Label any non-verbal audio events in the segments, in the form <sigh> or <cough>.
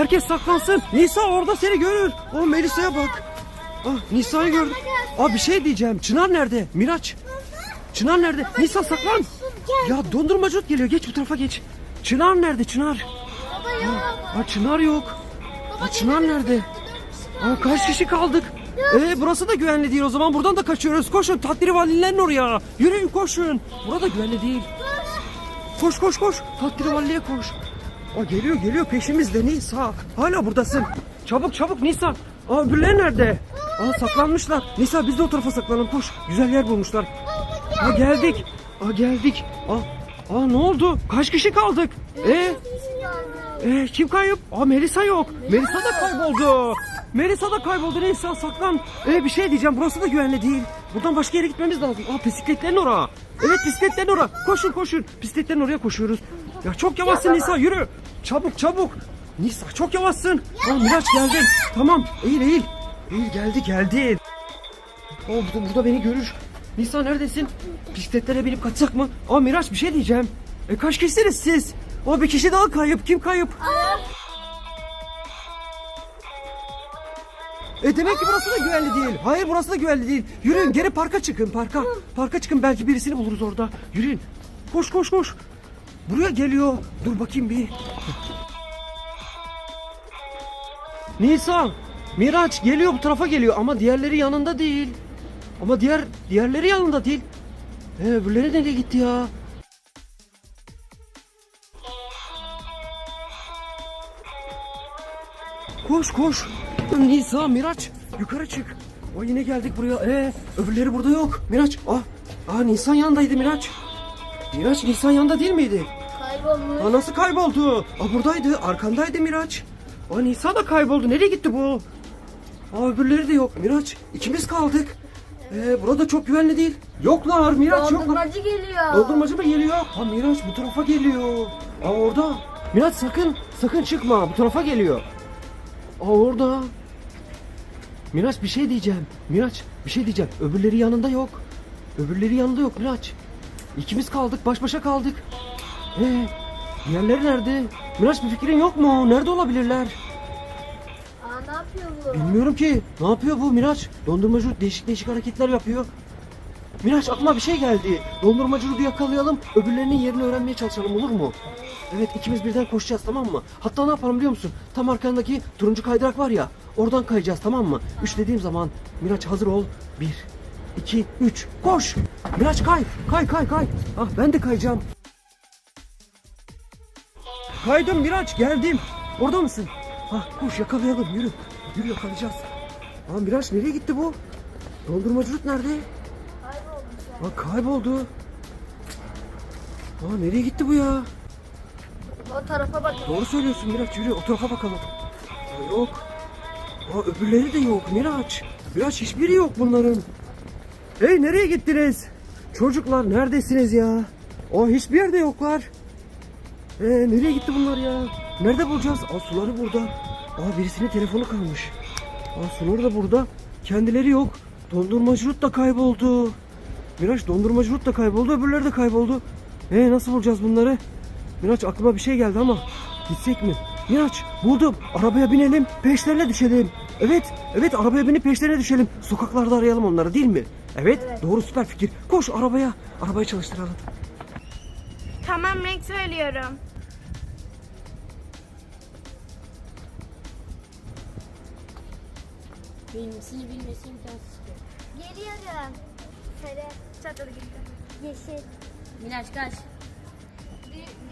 Herkes saklansın. Nisa orada seni görür. O Melisa'ya bak. Ah Nisa'yı gördüm. Aa bir şey diyeceğim. Çınar nerede? Miraç. Çınar nerede? Nisa saklan. Ya dondurmacı geliyor. Geç bu tarafa geç. Çınar nerede? Çınar. Baba yok. Aa Çınar yok. Aa Çınar nerede? Aa kaç kişi kaldık? Ee burası da güvenli değil o zaman buradan da kaçıyoruz. Koşun Tatlivalilerin oraya. Yürüyün koşun. Burada güvenli değil. Koş koş koş. Tatlivaliye koş. Aa geliyor geliyor peşimizde Nisa. Hala buradasın. Çabuk çabuk Nisa. Aa öbürleri nerede? Aa saklanmışlar. Nisa biz de o tarafa saklanalım koş. Güzel yer bulmuşlar. Aa geldik. Aa geldik. Aa, aa ne oldu? Kaç kişi kaldık? Ee? Ee, kim kayıp? Aa Melisa yok. Melisa da kayboldu. Melisa da kayboldu. Neyse saklan. Ee, bir şey diyeceğim. Burası da güvenli değil. Buradan başka yere gitmemiz lazım. Aa bisikletlerin oraya. Evet bisikletlerin oraya. Koşun koşun. Bisikletlerin oraya koşuyoruz. Ya çok yavaşsın Nisa yürü. Çabuk çabuk. Nisa çok yavaşsın. Aa Miraç geldin. Tamam eğil eğil. Eğil geldi geldi. Aa burada, burada beni görür. Nisa neredesin? Bisikletlere binip kaçsak mı? Aa Miraç bir şey diyeceğim. E kaç kişisiniz siz? O bir kişi daha kayıp. Kim kayıp? E demek ki burası da güvenli değil. Hayır burası da güvenli değil. Yürüyün geri parka çıkın parka. Parka çıkın belki birisini buluruz orada. Yürüyün. Koş koş koş. Buraya geliyor. Dur bakayım bir. Nisan. Miraç geliyor bu tarafa geliyor ama diğerleri yanında değil. Ama diğer diğerleri yanında değil. E, öbürleri nereye gitti ya? Koş koş. Nisa Miraç yukarı çık. O yine geldik buraya. Ee, öbürleri burada yok. Miraç. Ah, ah Nisan yanındaydı Miraç. Miraç Nisan yanında değil miydi? Kaybolmuş. Aa, nasıl kayboldu? Aa, buradaydı. Arkandaydı Miraç. Aa, Nisa da kayboldu. Nereye gitti bu? Aa, öbürleri de yok. Miraç ikimiz kaldık. Ee, burada çok güvenli değil. Yoklar Miraç yoklar. Dondurmacı geliyor. Dondurmacı mı geliyor? Ha Miraç bu tarafa geliyor. Aa orada. Miraç sakın sakın çıkma bu tarafa geliyor. Aa orada. Miraç bir şey diyeceğim. Miraç bir şey diyeceğim. Öbürleri yanında yok. Öbürleri yanında yok Miraç. İkimiz kaldık baş başa kaldık. Ee, diğerleri nerede? Miraç bir fikrin yok mu? Nerede olabilirler? Aa ne yapıyor bu? Bilmiyorum ki. Ne yapıyor bu Miraç? Dondurmacı değişik değişik hareketler yapıyor. Miraç aklıma bir şey geldi. Dondurmacı Rudu yakalayalım. Öbürlerinin yerini öğrenmeye çalışalım olur mu? Evet ikimiz birden koşacağız tamam mı? Hatta ne yapalım biliyor musun? Tam arkandaki turuncu kaydırak var ya. Oradan kayacağız tamam mı? Üç dediğim zaman Miraç hazır ol. Bir, iki, üç. Koş! Miraç kay. Kay kay kay. Ah ben de kayacağım. Kaydım Miraç geldim. Orada mısın? Ha koş yakalayalım yürü. Yürü yakalayacağız. Aa Miraç nereye gitti bu? Dondurmacı Rut nerede? Aa kayboldu. Aa nereye gitti bu ya? O tarafa bak. Doğru söylüyorsun Miraç yürü o tarafa bakalım. Aa, yok. Aa öbürleri de yok Miraç. Miraç hiçbiri yok bunların. Hey nereye gittiniz? Çocuklar neredesiniz ya? Aa hiçbir yerde yoklar. Ee, nereye gitti bunlar ya? Nerede bulacağız? Aa suları burada. Aa birisinin telefonu kalmış. Aa suları da burada. Kendileri yok. Dondurmacı Rut da kayboldu. Miraç dondurmacı Rut da kayboldu. Öbürleri de kayboldu. Ee nasıl bulacağız bunları? Miraç aklıma bir şey geldi ama gitsek mi? Miraç buldum. Arabaya binelim. Peşlerine düşelim. Evet. Evet arabaya binip peşlerine düşelim. Sokaklarda arayalım onları değil mi? Evet. Doğru süper fikir. Koş arabaya. Arabayı çalıştıralım. Tamam renk söylüyorum. Bilmesi bilmesi imkansız. Geliyorum. Sarı. Çatır gitti. Yeşil. Miraç kaç.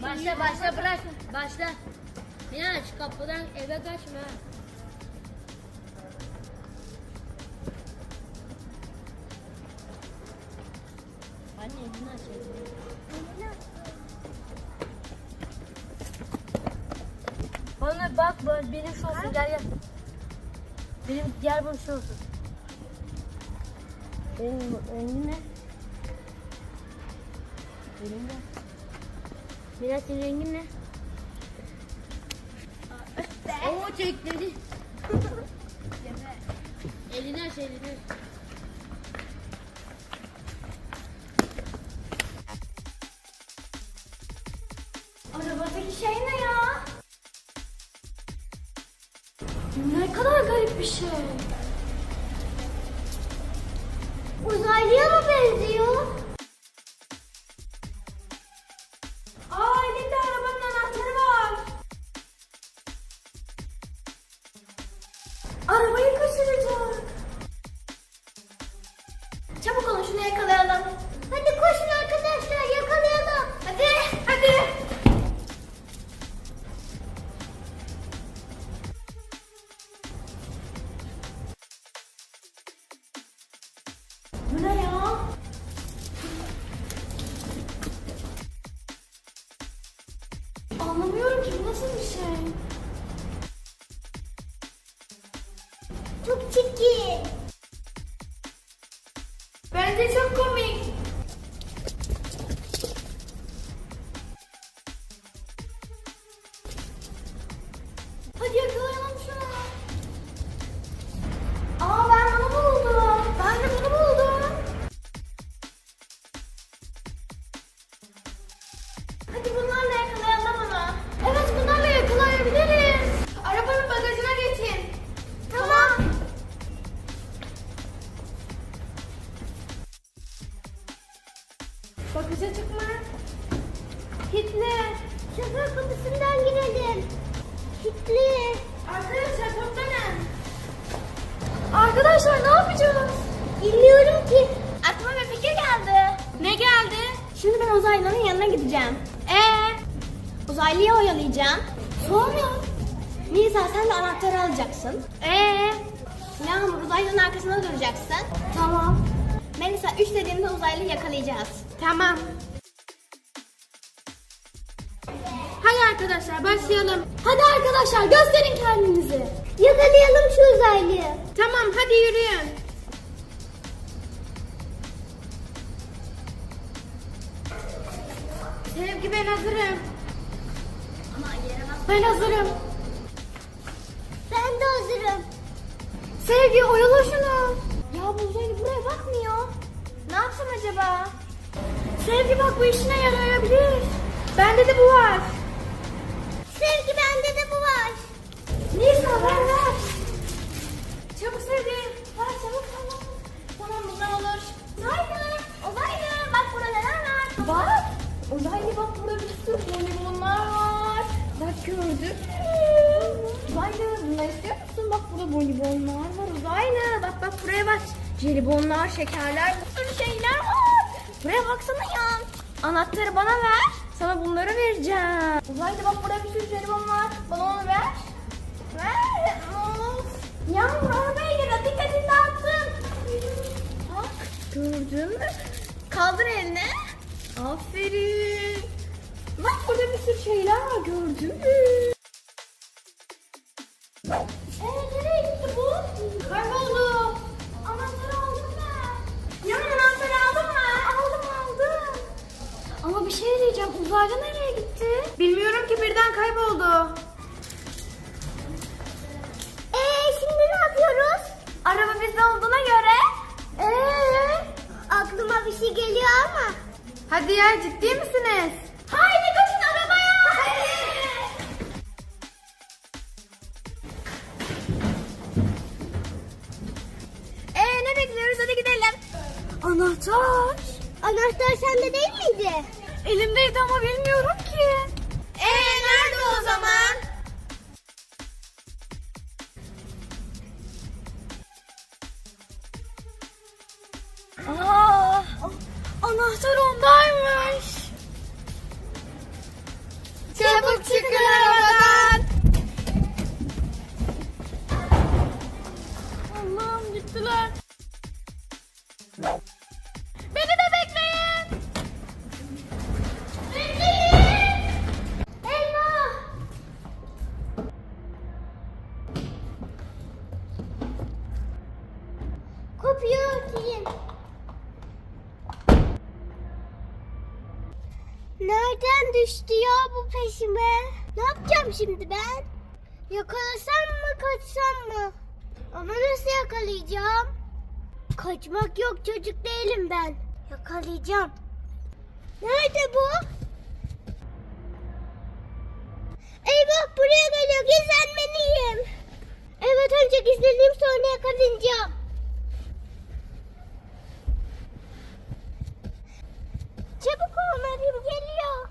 Başla başla bırak. Başla. Miraç kapıdan eve kaçma. Anne aç. Bana bak benim şu olsun gel gel. Benim gel bana şu olsun. Benim rengim ne? Benim de. Miraç senin rengin ne? Oo çekleri. <laughs> elini aç elini. Uzaylının yanına gideceğim. Ee, uzaylıyı oyalayacağım. Sonra? Nisa sen de anahtarı alacaksın. Ee? Yağmur uzaylının arkasında duracaksın. Tamam. Melisa 3 dediğimde uzaylıyı yakalayacağız. Tamam. Hadi arkadaşlar başlayalım. Hadi arkadaşlar gösterin kendinizi. Yakalayalım şu uzaylıyı. Tamam hadi yürüyün. Sevgi ben hazırım. Ben hazırım. Ben de hazırım. Sevgi oyala şunu. Ya bu uzaylı buraya bakmıyor. Ne yapsam acaba? Sevgi bak bu işine yarayabilir. Bende de bu var. Sevgi bende de bu var. Nisa ver ver. Çabuk Sevgi. Ver çabuk tamam. Tamam bundan olur. Uzaylı, uzaylı bak burada neler var. Bak. Uzaylı bak burada bir sürü bonibonlar var. Bak gördün? Uzaylı bunları istiyor musun? Bak burada bonibonlar var uzaylı. Bak bak buraya bak. Jelibonlar, şekerler, bir sürü şeyler var. Buraya baksana ya. Anahtarı bana ver. Sana bunları vereceğim. Uzaylı bak burada bir sürü jelibon var. Bana onu ver. Ver. Of. Yağmur arabaya gir. Dikkatini dağıttın. Bak gördün mü? Kaldır elini. Aferin. Bak burada bir sürü şeyler var gördün mü? Ee, nereye gitti bu? Kayboldu. Anahtarı aldın mı? Yan anahtarı aldın mı? Aldım aldım. Ama bir şey diyeceğim. Uzaylı nereye gitti? Bilmiyorum ki birden kayboldu. Ee şimdi ne yapıyoruz? Araba bizde olduğuna göre. Ee, aklıma bir şey geliyor ama. Hadi ya ciddi misiniz? Haydi koşun arabaya. Ee ne bekliyoruz hadi gidelim. Anahtar. Anahtar sende değil miydi? Elimdeydi ama bilmiyorum ki. Ee nerede o zaman? Örteyim. Nereden düştü ya bu peşime? Ne yapacağım şimdi ben? Yakalasam mı kaçsam mı? Ama nasıl yakalayacağım? Kaçmak yok çocuk değilim ben. Yakalayacağım. Nerede bu? Eyvah buraya geliyor gizlenmeliyim. Evet gizleneyim sonra yakalanacağım. Çabuk olmalıyım geliyor.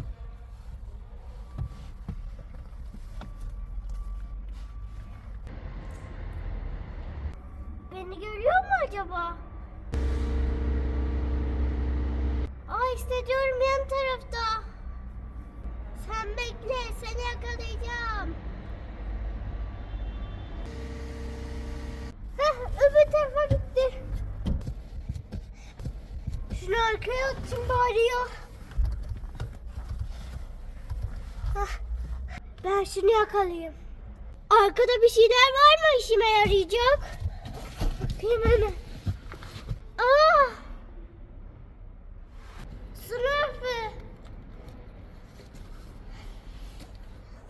Beni görüyor mu acaba? Aa hissediyorum yan tarafta. Sen bekle seni yakalayacağım. Heh, öbür tarafa gitti. Şunu arkaya atayım bari ya. Ben şunu yakalayayım. Arkada bir şeyler var mı işime yarayacak? Bakayım hemen. Aa! Smurf'ü.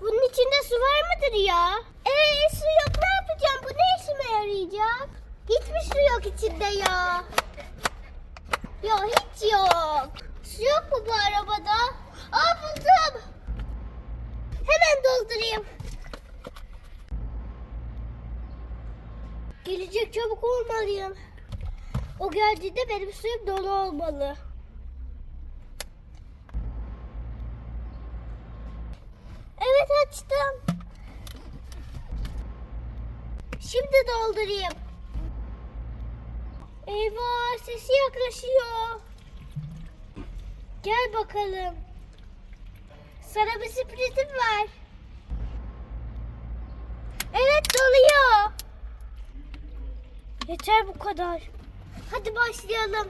Bunun içinde su var mıdır ya? Ee su yok ne yapacağım? Bu ne işime yarayacak? Hiçbir su yok içinde ya. Ya hiç yok. Su yok mu bu arabada? Aa buldum. Hemen doldurayım. Gelecek çabuk olmalıyım. O geldiğinde benim suyum dolu olmalı. Evet açtım. Şimdi doldurayım. Eyvah sesi yaklaşıyor. Gel bakalım. Sana bir sürprizim var. Evet doluyor. Yeter bu kadar. Hadi başlayalım.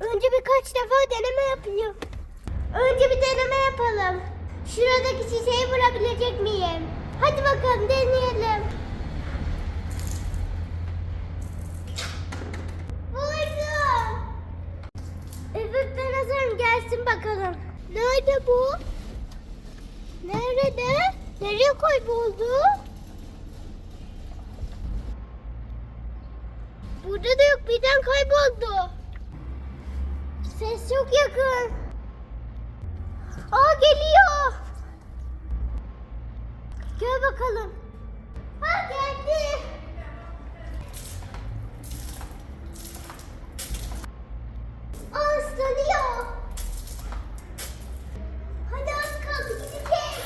Önce birkaç defa deneme yapayım. Önce bir deneme yapalım. Şuradaki şişeyi vurabilecek miyim? Hadi bakalım deneyelim. Vurdum. Ben hazırım gelsin bakalım. Nerede bu? Nerede? Nereye kayboldu? Burada da yok birden kayboldu. Ses çok yakın. Aa geliyor. Gel bakalım. Ha geldi. Aa. Hadi az kaldı gideceğiz.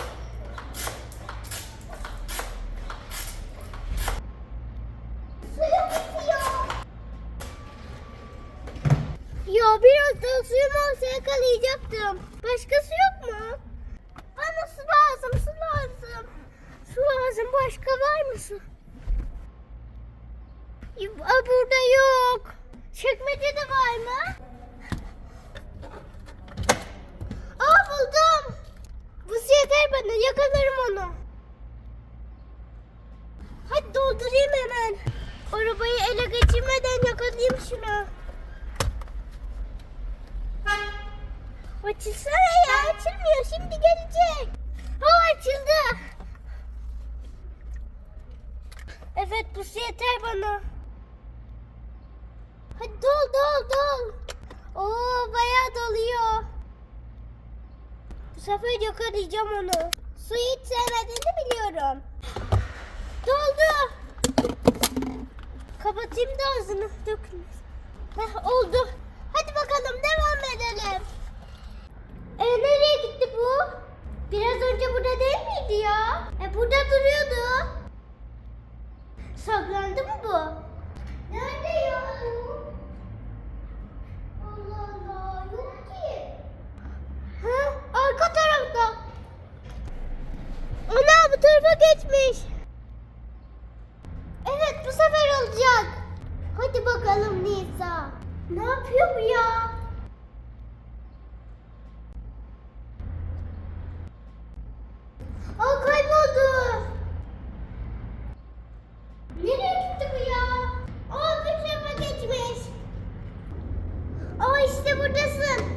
Suyu bitiyor. Ya biraz daha suyum olsa yakalayacaktım. Başka su yok mu? Bana su lazım, su lazım. Su lazım. Başka var mı su? Aa, burada yok. Çekmecede var mı? Aa buldum. Bu su yeter bana. Yakalarım onu. Hadi doldurayım hemen. Arabayı ele geçirmeden yakalayayım şunu. Açılsana ya açılmıyor şimdi gelecek. Ha açıldı. Evet bu yeter bana. Hadi dol dol dol. Oo bayağı doluyor. Bu sefer yakalayacağım onu. Suyu hiç sevmediğini biliyorum. Doldu. Kapatayım da ağzını dökülmez. Heh, oldu. Hadi bakalım devam edelim. E nereye gitti bu? Biraz önce burada değil miydi ya? E burada duruyordu. Saklandı mı bu? Nerede ya? Allah Allah yok ki. Ha? Arka tarafta. Ana bu tarafa geçmiş. Evet bu sefer olacak. Hadi bakalım Nisa. Ne yapıyor bu ya? Aa kayboldu. Nereye gitti bu ya? Aa bir tarafa geçmiş. Aa işte buradasın.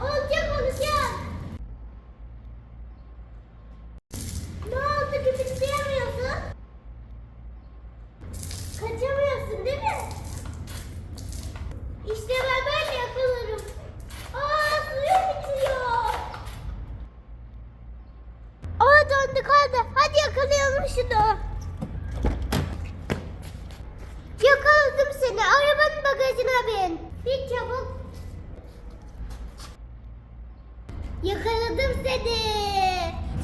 Olacak olacak. Ne oldu gülümseyemiyorsun?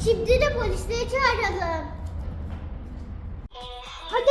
Şimdi de polisleri çağıralım. Hadi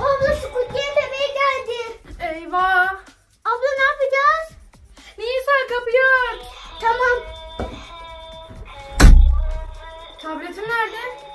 Abla Squid Game bebeği geldi. Eyvah. Abla ne yapacağız? Nisa kapıyı aç. Tamam. Tabletim nerede?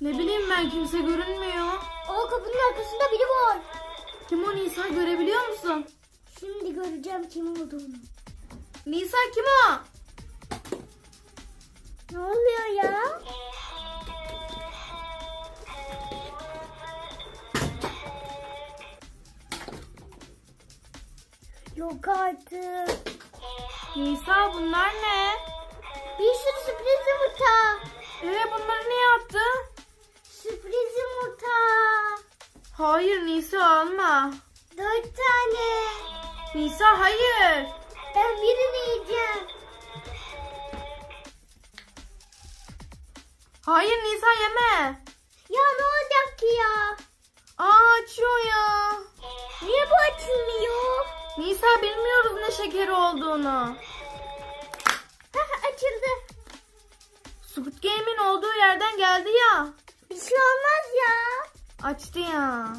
Ne bileyim ben kimse görünmüyor. Aa kapının arkasında biri var. Kim o Nisa görebiliyor musun? Şimdi göreceğim kim olduğunu. Nisa kim o? Ne oluyor ya? Yok artık. Nisa bunlar ne? Bir sürü sürpriz yumurta. Ee bunları niye attı? Sürpriz yumurta. Hayır Nisa alma. Dört tane. Nisa hayır. Ben birini yiyeceğim. Hayır Nisa yeme. Ya ne olacak ki ya? Aa açıyor ya. Niye bu açılmıyor? Nisa bilmiyoruz ne şekeri olduğunu. Hah, Açıldı. Squid Game'in olduğu yerden geldi ya. Bir şey olmaz ya. Açtı ya.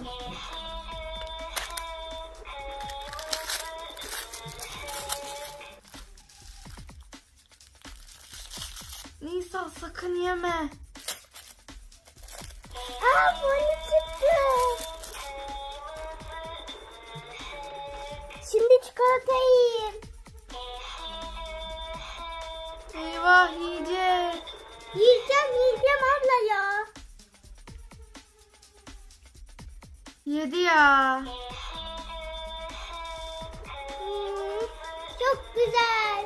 Nisa sakın yeme. Aa boyu çıktı. Şimdi çikolata yiyeyim. Eyvah yiyecek. Yiyeceğim yiyeceğim abla ya. Yedi ya. Hmm, çok güzel.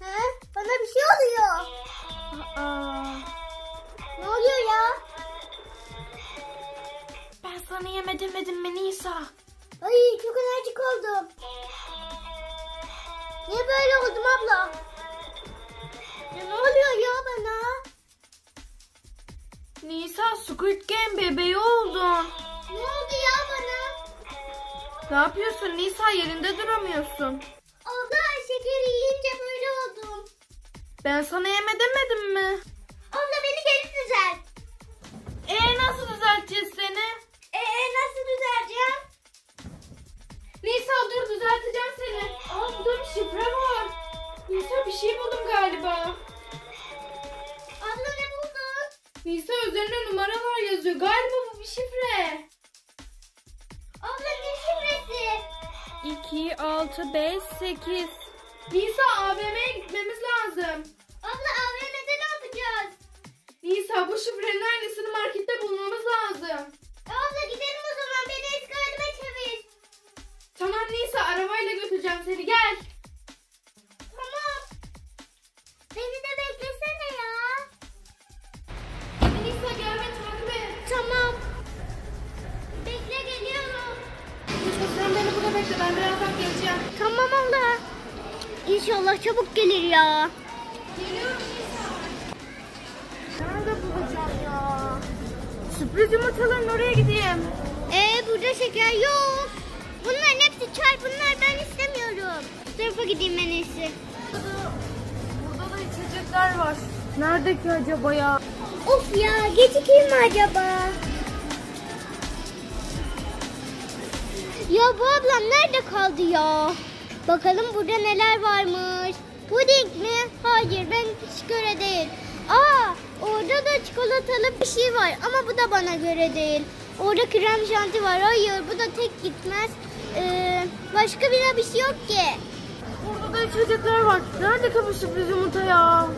Ha? Bana bir şey oluyor. Aa, Ne oluyor ya? ben sana yeme demedim mi Nisa? Ay çok enerjik oldum. Niye böyle oldum abla? Ya ne oluyor ya bana? Nisa Squid Game bebeği oldun. Ne oldu ya bana? Ne yapıyorsun Nisa yerinde duramıyorsun. Abla şekeri yiyince böyle oldum. Ben sana yeme demedim mi? Abla beni geri düzelt. Ee nasıl düzelteceğiz seni? Ee nasıl düzeleceğim? Nisa dur düzelteceğim seni. Aa burada bir şifre var. Nisa bir şey buldum galiba. Nisa üzerinde numaralar yazıyor. Galiba bu bir şifre. Abla ne şifresi? 2, 6, 5, 8. Nisa AVM'ye gitmemiz lazım. Abla AVM'de ne yapacağız? Nisa bu şifrenin aynısını markette bulmamız lazım. Abla gidelim o zaman beni eski halime çevir. Tamam Nisa arabayla götüreceğim seni gel. İnşallah çabuk gelir ya. Geliyorum. Nerede bulacağım ya? Sürpriz yumurtaların oraya gideyim. Ee burada şeker yok. Bunların hepsi çay. Bunlar ben istemiyorum. Bu tarafa gideyim en iyisi. Burada da, burada da içecekler var. Nerede ki acaba ya? Of ya gecikeyim mi acaba? Ya bu ablam nerede kaldı ya? Bakalım burada neler varmış. Puding mi? Hayır ben hiç göre değil. Aa orada da çikolatalı bir şey var ama bu da bana göre değil. Orada krem şanti var. Hayır bu da tek gitmez. Ee, başka bir bir şey yok ki. Burada da içecekler var. Nerede bu sürpriz yumurta ya?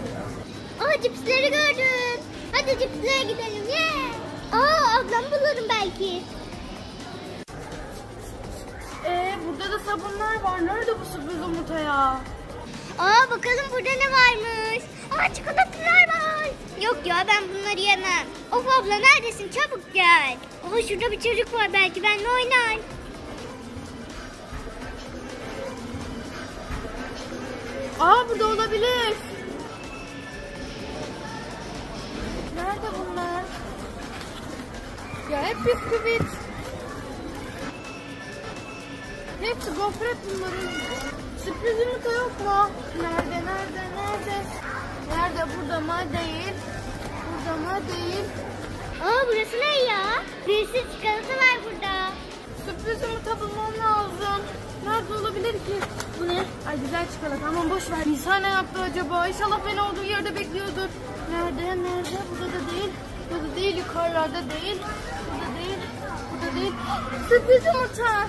Aa cipsleri gördüm. Hadi cipslere gidelim. Yeah. Aa ablam bulurum belki. Burada da sabunlar var. Nerede bu sürpriz yumurta ya? Aa bakalım burada ne varmış. Aa çikolatalar var. Yok ya ben bunları yemem. Of abla neredesin çabuk gel. Aa şurada bir çocuk var belki benimle oynar. Aa burada olabilir. Nerede bunlar? Ya hep bisküvit. Hepsi gofret bunların. Sürpriz yumurta yok mu? Nerede, nerede, nerede? Nerede? Burada mı? Değil. Burada mı? Değil. Aa burası ne ya? Bir sürü çikolata var burada. Sürpriz yumurta bulmam lazım. Nerede olabilir ki? Bu ne? Ay güzel çikolata aman boş ver. Nisa ne yaptı acaba? İnşallah beni olduğu yerde bekliyordur. Nerede? Nerede? Burada da değil. Burada değil. Yukarılarda değil. Burada değil. Burada değil. <gasps> Sürpriz yumurta.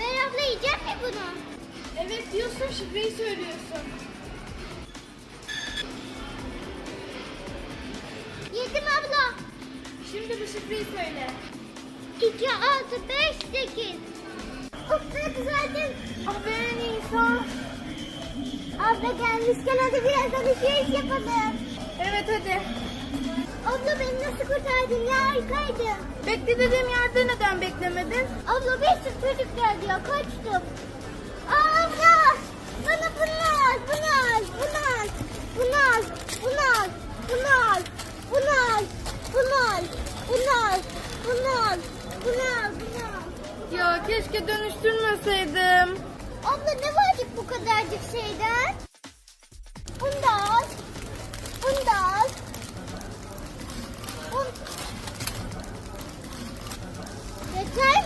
Ver abla yiyecek mi bunu? Evet diyorsun şifreyi söylüyorsun. Yedim abla. Şimdi bu şifreyi söyle. 2, 6, 5, 8. Of ne güzeldim. Be Nisa. Abla gelmişken hadi biraz alışveriş yapalım. Evet hadi. Abla beni nasıl kurtardın ya harikaydın. Bekle dediğim yerde neden beklemedin? Abla bir sürü çocuk geldi ya kaçtım. Aa, abla bana bunu al bunu al bunu al bunu al bunu al bunu al bunu al bunu al bunu al bunu al bunu al bunu al. Ya keşke dönüştürmeseydim. Abla ne vardı bu kadarcık şeyden? Play